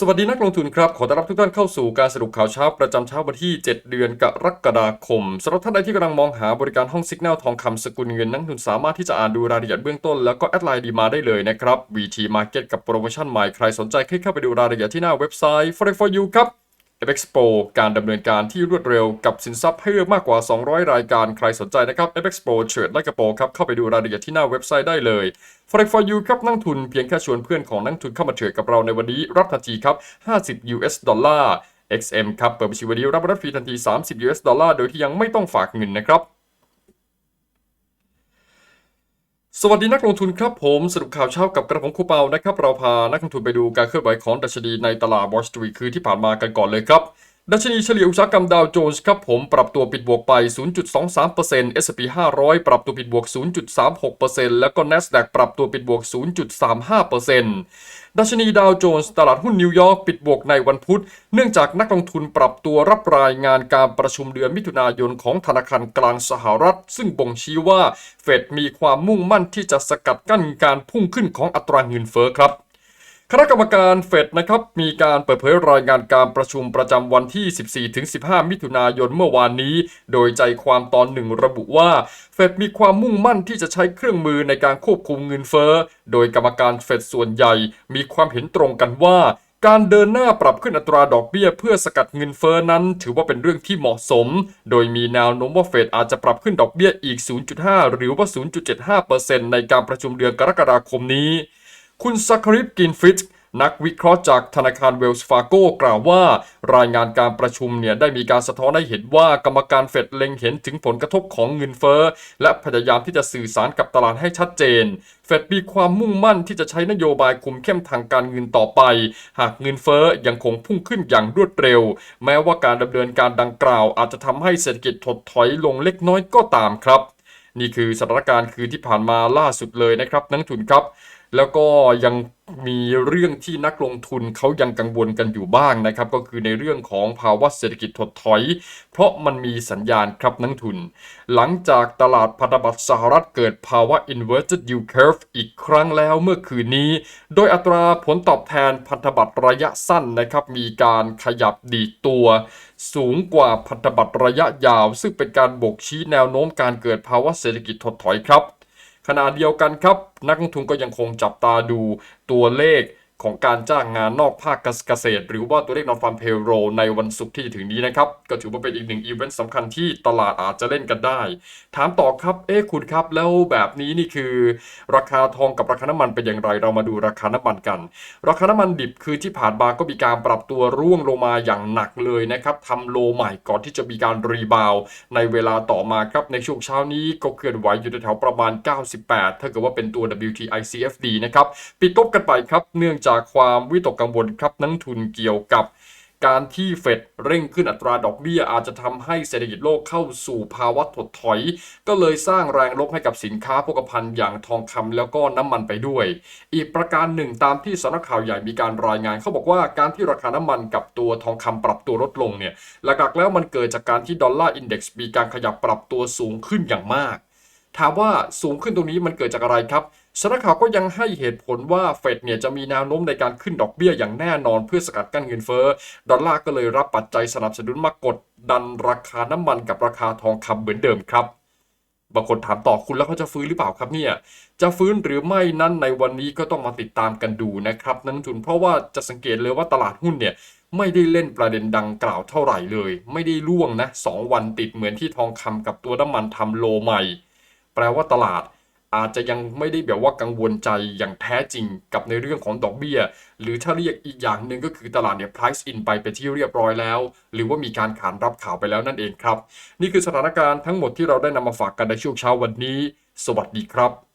สวัสดีนักลงทุนครับ ขอต้อนรับทุกท่านเข้าสู่การสรุปข่าวเช้าประจำเช้าวันที่ 7 เดือนกรกฎาคมสำหรับท่านใดที่กำลังมองหาบริการห้องสิกแนลทองคำสกุลเงินนักลงทุนสามารถที่จะอ่านดูรายละเอียดเบื้องต้นแล้วก็แอดไลน์ดีมาได้เลยนะครับ VT Market กับโปรโมชั่นใหม่ใครสนใจคลิกเข้าไปดูรายละเอียดที่หน้าเว็บไซต์ forex for you ครับ FXPO การดำเนินการที่รวดเร็วกับสินทรัพย์ให้เลือกมากกว่า 200 รายการใครสนใจนะครับ FXPO เชิดและกระโปครับเข้าไปดูรายละเอียดที่หน้าเว็บไซต์ได้เลย Forex for you ครับนักทุนเพียงแค่ชวนเพื่อนของนักทุนเข้ามาเทรดกับเราในวันนี้ รับทันทีครับ 50 US ดอลลาร์ XM ครับเปิดบัญชีวันนี้รับรับฟรีทันที 30 US ดอลลาร์โดยที่ยังไม่ต้องฝากเงินนะครับ สวัสดีนักลงทุนครับผมสรุปข่าวเช้ากับกระผมคูเปานะครับ เราพานักลงทุนไปดูการเคลื่อนไหวของดัชนีในตลาดบอลสตรีคืนที่ผ่านมากันก่อนเลยครับ ดัชนีเฉลี่ยอุตสาหกรรมดาวโจนส์ครับผมปรับตัวปิดบวกไป 0.23% S&P 500 ปรับตัวปิดบวก 0.36%แล้วก็ NASDAQ ปรับตัวปิดบวก 0.35%ดัชนีดาวโจนส์ตลาดหุ้นนิวยอร์กปิดบวกในวันพุธ เนื่องจากนักลงทุนปรับตัวรับรายงานการประชุมเดือนมิถุนายนของธนาคารกลางสหรัฐ ซึ่งบ่งชี้ว่าเฟดมีความมุ่งมั่นที่จะสกัดกั้นการพุ่งขึ้นของอัตราเงินเฟ้อครับ คณะกรรมการเฟดนะครับมีการเปิดเผยรายงานการประชุมประจำวันที่ 14-15 มิถุนายนเมื่อวานนี้ โดยใจความตอนหนึ่งระบุว่าเฟดมีความมุ่งมั่นที่จะใช้เครื่องมือในการควบคุมเงินเฟ้อ โดยกรรมการเฟดส่วนใหญ่มีความเห็นตรงกันว่าการเดินหน้าปรับขึ้นอัตราดอกเบี้ยเพื่อสกัดเงินเฟ้อนั้น ถือว่าเป็นเรื่องที่เหมาะสม โดยมีแนวโน้มว่าเฟดอาจจะปรับขึ้นดอกเบี้ยอีก 0.5 หรือว่า 0.75%ในการประชุมเดือนกรกฎาคมนี้ คุณซักคริปกินฟิตนักวิเคราะห์จากธนาคารเวลส์ฟาโกกล่าวว่า รายงานการประชุมเนี่ยได้มีการสะท้อนให้เห็นว่ากรรมการเฟดเล็งเห็นถึงผลกระทบของเงินเฟ้อ และพยายามที่จะสื่อสารกับตลาดให้ชัดเจน เฟดมีความมุ่งมั่นที่จะใช้นโยบายคุมเข้มทางการเงินต่อไป หากเงินเฟ้อยังคงพุ่งขึ้นอย่างรวดเร็ว แม้ว่าการดำเนินการดังกล่าว อาจจะทำให้เศรษฐกิจถดถอยลงเล็กน้อยก็ตามครับ นี่คือสถานการณ์คือที่ผ่านมาล่าสุดเลยนะครับนักทุนครับ แล้วก็ยังมีเรื่องที่นักลงทุนเขายังกังวลกันอยู่บ้างนะครับ ก็คือในเรื่องของภาวะเศรษฐกิจถดถอย เพราะมันมีสัญญาณครับนักทุน หลังจากตลาดพันธบัตรสหรัฐเกิดภาวะ inverted yield curve อีกครั้งแล้วเมื่อคืนนี้ โดยอัตราผลตอบแทนพันธบัตรระยะสั้นนะครับ มีการขยับดีตัว สูงกว่าพันธบัตรระยะยาว ซึ่งเป็นการบ่งชี้แนวโน้มการเกิดภาวะเศรษฐกิจถดถอยครับ ขณะเดียวกันครับ นักลงทุนก็ยังคงจับตาดูตัวเลข ของการจ้างงานนอกภาคเกษตร หรือว่าตัวเลข non farm payroll ในวันศุกร์ที่จะถึงนี้นะครับ ก็ถือว่าเป็นอีกหนึ่งอีเวนต์สำคัญที่ตลาดอาจจะเล่นกันได้ ถามต่อครับ เอ๊คุณครับ แล้วแบบนี้นี่คือ ราคาทองกับราคาน้ำมันเป็นอย่างไร เรามาดูราคาน้ำมันกัน ราคาน้ำมันดิบคือที่ผ่านมาก็มีการปรับตัวร่วงลงมาอย่างหนักเลยนะครับทำโลใหม่ก่อนที่จะมีการรีบาวในเวลาต่อมาครับในช่วงเช้านี้ก็เคลื่อนไหวอยู่แถวประมาณ 98 ถ้าเกิดว่าเป็นตัว WTI CFD นะครับปิดตบกันไปครับเนื่องจากจากความวิตกกังวลครับนักทุนเกี่ยวกับการที่เฟดเร่งขึ้นอัตราดอกเบี้ยอาจจะทำให้เศรษฐกิจโลกเข้าสู่ภาวะถดถอย ก็เลยสร้างแรงลบให้กับสินค้าโภคภัณฑ์อย่างทองคำแล้วก็น้ำมันไปด้วย อีกประการหนึ่งตามที่สำนักข่าวใหญ่มีการรายงานเขาบอกว่าการที่ราคาน้ำมันกับตัวทองคำปรับตัวลดลงเนี่ยหลักๆแล้วมันเกิดจากการที่ดอลลาร์อินเด็กซ์มีการขยับปรับตัวสูงขึ้นอย่างมาก ถามว่าสูงขึ้นตรงนี้มันเกิดจากอะไรครับ สำนักข่าวก็ยังให้เหตุผลว่าเฟดเนี่ยจะมีแนวโน้มในการขึ้นดอกเบี้ยอย่างแน่นอนเพื่อสกัดกั้นเงินเฟ้อ ดอลลาร์ก็เลยรับปัจจัยสนับสนุนมากดดันราคาน้ำมันกับราคาทองคำเหมือนเดิมครับบางคนถามต่อคุณแล้วเขาจะฟื้นหรือเปล่าครับเนี่ย จะฟื้นหรือไม่นั้นในวันนี้ก็ต้องมาติดตามกันดูนะครับนักลงทุนเพราะว่าจะสังเกตเลยว่าตลาดหุ้นเนี่ยไม่ได้เล่นประเด็นดังกล่าวเท่าไหร่เลย ไม่ได้ล่วงนะสองวันติดเหมือนที่ทองคำกับตัวน้ำมันทำโลใหม่ แปลว่าตลาด อาจจะยังไม่ได้แบบว่ากังวลใจอย่างแท้จริงกับในเรื่องของดอกเบี้ย หรือถ้าเรียกอีกอย่างหนึ่งก็คือตลาดเนี่ย price in ไปเป็นที่เรียบร้อยแล้ว หรือว่ามีการขานรับข่าวไปแล้วนั่นเองครับ นี่คือสถานการณ์ทั้งหมดที่เราได้นำมาฝากกันในช่วงเช้าวันนี้ สวัสดีครับ